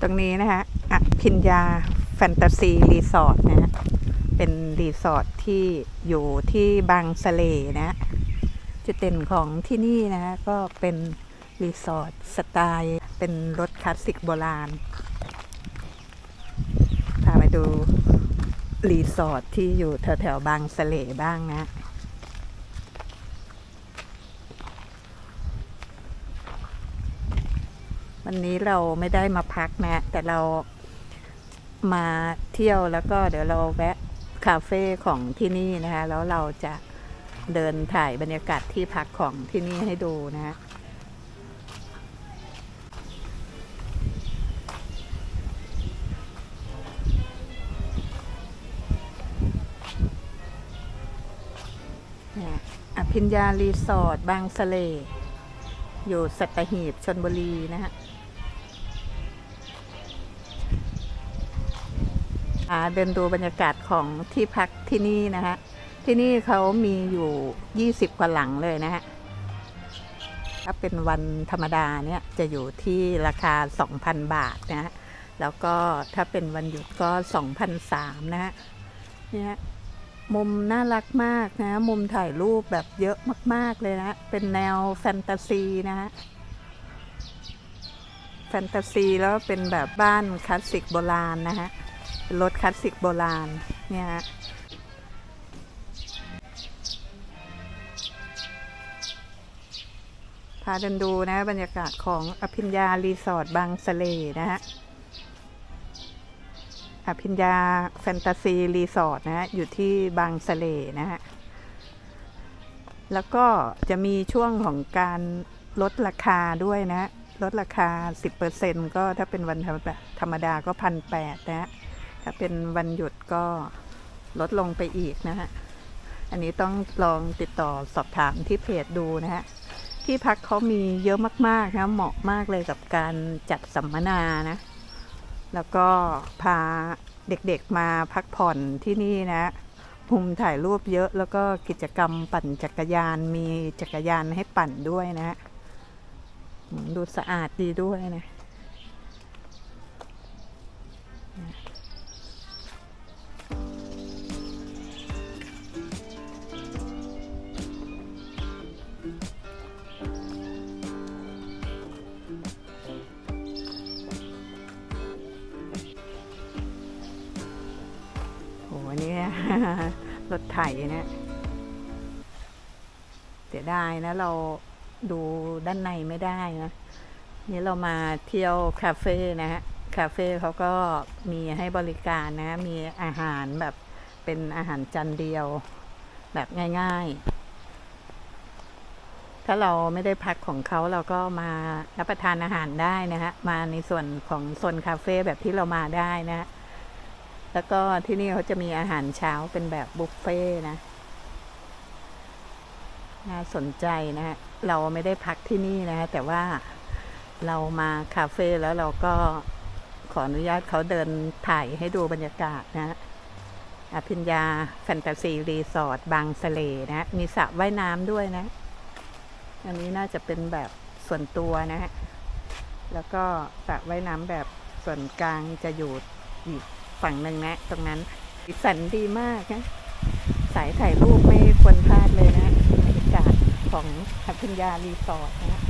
ตรงนี้นะคะอภิญญาแฟนตาซีรีสอร์ทนะ เป็นรีสอร์ทที่อยู่ที่บางสะเลนะจุดเด่นของที่นี่นะฮะก็เป็นรีสอร์ทสไตล์เป็นรถคลาสสิกโบราณ พาไปดูรีสอร์ทที่อยู่แถวแถวๆบางสะเลบ้างนะ วันนี้เราไม่ได้มาพักนะ แต่เรามาเที่ยวแล้วก็เดี๋ยวเราแวะคาเฟ่ของที่นี่นะคะ แล้วเราจะเดินถ่ายบรรยากาศที่พักของที่นี่ให้ดูนะเนี่อภิญญารีสอร์ทบางสะเล อยู่สัตหีบชนบุรีนะฮะ เดินดูบรรยากาศของที่พักที่นี่นะฮะ ที่นี่เขามีอยู่ 20 กว่าหลังเลยนะฮะ ถ้าเป็นวันธรรมดาเนี่ยจะอยู่ที่ราคา 2,000 บาทนะฮะ แล้วก็ถ้าเป็นวันหยุดก็2,003นะฮะ เนี่ยมุมน่ารักมากนะ มุมถ่ายรูปแบบเยอะมาก ๆ เลยนะ เป็นแนวแฟนตาซีนะฮะแฟนตาซีแล้วเป็นแบบบ้านคลาสสิกโบราณนะฮะ เป็นรถคลาสสิกโบราณ เนี่ยฮะพาเดินดูนะบรรยากาศของอภิญญารีสอร์ทบางสะเลนะฮะ อภิญญาแฟนตาซีรีสอร์ทนะฮะ อยู่ที่บางสะเลนะฮะ แล้วก็จะมีช่วงของการลดราคาด้วยนะ ลดราคา 10%ก็ถ้าเป็นวันธรรมดาธรรมดาก็พันแปดนะฮะ ถ้าเป็นวันหยุดก็ลดลงไปอีกนะฮะ อันนี้ต้องลองติดต่อสอบถามที่เพจดูนะฮะ ที่พักเขามีเยอะมากๆนะ เหมาะมากเลยกับการจัดสัมมนานะ แล้วก็พาเด็กๆมาพักผ่อนที่นี่นะมุมถ่ายรูปเยอะแล้วก็กิจกรรมปั่นจักรยานมีจักรยานให้ปั่นด้วยนะ ดูสะอาดดีด้วยนะ รถไถนะเสียดายนะ เราดูด้านในไม่ได้นะนี่เรามาเที่ยวคาเฟ่นะฮะคาเฟ่เขาก็มีให้บริการนะ มีอาหารแบบเป็นอาหารจานเดียว แบบง่ายๆ ถ้าเราไม่ได้พักของเขาเราก็มารับประทานอาหารได้นะฮะ มาในส่วนของโซนคาเฟ่แบบที่เรามาได้นะ แล้วก็ที่นี่เขาจะมีอาหารเช้าเป็นแบบบุฟเฟ่ต์นะ น่าสนใจนะฮะ เราไม่ได้พักที่นี่นะฮะ แต่ว่าเรามาคาเฟ่แล้วเราก็ขออนุญาตเขาเดินถ่ายให้ดูบรรยากาศนะฮะอภิญญาแฟนตาซีรีสอร์ทบางสะเลนะ มีสระว่ายน้ำด้วยนะ อันนี้น่าจะเป็นแบบส่วนตัวนะฮะ แล้วก็สระว่ายน้ำแบบส่วนกลางจะอยู่อีก ฝั่งหนึ่งนะ ตรงนั้นสีสันดีมากนะสายถ่ายรูปไม่ควรพลาดเลยนะบรรยากาศของพัทยารีสอร์ทนะ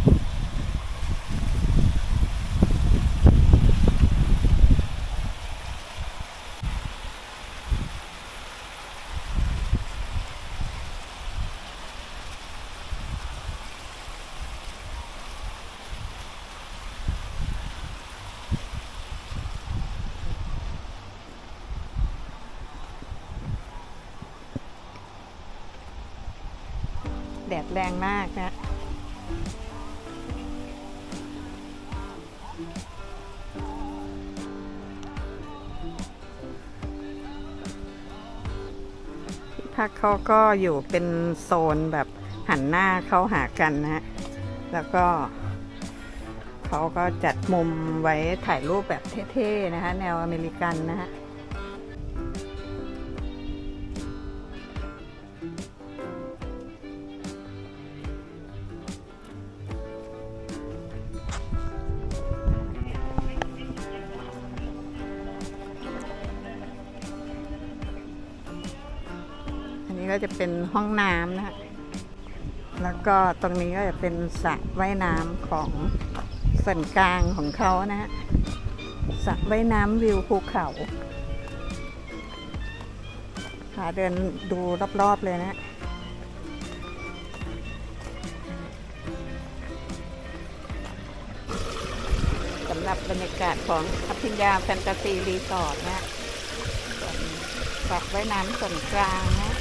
แดดแรงมากนะที่พักเขาก็อยู่เป็นโซนแบบหันหน้าเข้าหากันนะฮะแล้วก็เขาก็จัดมุมไว้ถ่ายรูปแบบเท่ๆนะคะ แนวอเมริกันนะฮะ ก็จะเป็นห้องน้ำนะฮะแล้วก็ตรงนี้ก็จะเป็นสระว่ายน้ำของส่วนกลางของเขานะฮะสระว่ายน้ำวิวภูเขาหาเดินดูรอบๆเลยนะสำหรับบรรยากาศของพัทยาแฟนตาซีรีสอร์ทนะสระว่ายน้ำส่วนกลางนะ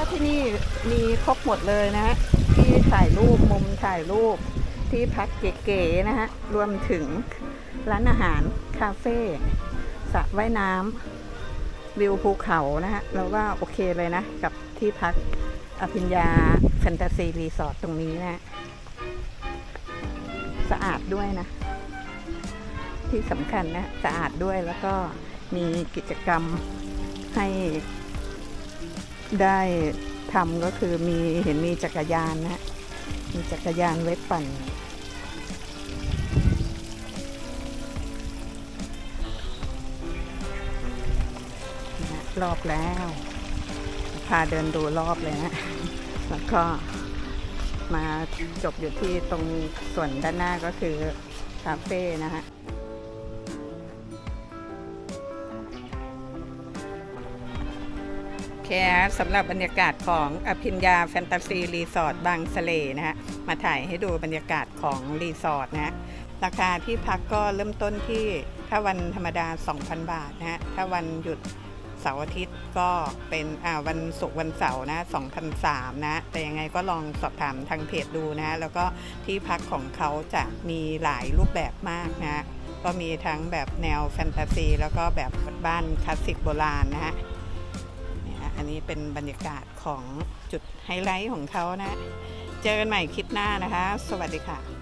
ก็ที่นี่มีครบหมดเลยนะฮะที่ถ่ายรูปมุมถ่ายรูปที่พักเก๋ๆนะฮะรวมถึงร้านอาหารคาเฟ่สระว่ายน้ำวิวภูเขานะฮะเราว่าโอเคเลยนะ กับที่พักอภิญญาแฟนตาซีรีสอร์ทตรงนี้นะฮะสะอาดด้วยนะ ที่สำคัญนะ สะอาดด้วยแล้วก็มีกิจกรรมให้ ได้ทำก็คือมีเห็นมีจักรยานนะมีจักรยานไว้ปั่นนะรอบแล้ว พาเดินดูรอบเลยนะ แล้วก็มาจบอยู่ที่ตรงส่วนด้านหน้าก็คือคาเฟ่นะฮะ คครับสำหรับบรรยากาศของอภิญญาแฟนตาซีรีสอร์ทบางสะเลนะฮะมาถ่ายให้ดูบรรยากาศของรีสอร์ทนะฮะราคาที่พักก็เริ่มต้นที่ถ้าวันธรรมดา 2,000 บาทนะฮะถ้าวันหยุดเสาร์อาทิตย์ก็เป็นวันศุกร์วันเสาร์นะ2,003นะ แต่ยังไงก็ลองสอบถามทางเพจดูนะ แล้วก็ที่พักของเขาจะมีหลายรูปแบบมากนะ ก็มีทั้งแบบแนวแฟนตาซี แล้วก็แบบบ้านคลาสสิกโบราณนะฮะ อันนี้เป็นบรรยากาศของจุดไฮไลท์ของเขานะ เจอกันใหม่คลิปหน้านะคะ สวัสดีค่ะ